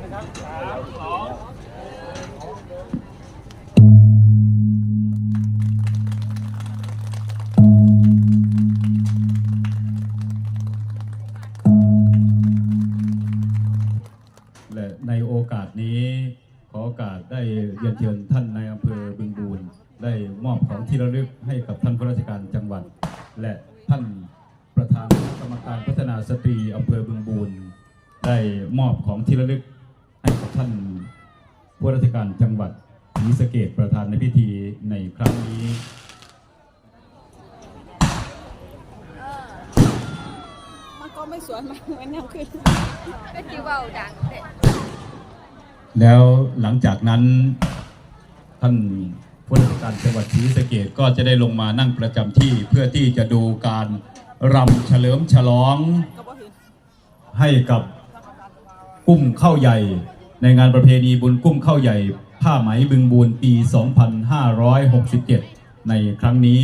ตรนี้ครับเอาเอาและในโอกาสนี้ขอโอกาสได้เรียนเชิญท่านในายอำเภอบึงบูรได้มอบของที่ระลึกให้กับท่านผู้ราชการจังหวัด และท่านประธานกรรมการพัฒนาสตรีอำเภอบึงบูร ได้มอบของที่ระลึกให้กับท่านผู้ราชการจังหวัดศรีสะเกดประธานในพิธีในครั้งนี้มันก็ไม่สวยมากเหมือนแนวขึ้นก็จิวเบาดังเด็แล้วหลังจากนั้นท่านผู้ราชการจังหวัดศรีสะเกดก็จะได้ลงมานั่งประจำที่เพื่อที่จะดูการรำเฉลิมฉลองให้กับ กุ้มข้าวใหญ่ ในงานประเพณีบุญกุ้มข้าวใหญ่ ผ้าไหมบึงบูนปี 2567 ในครั้งนี้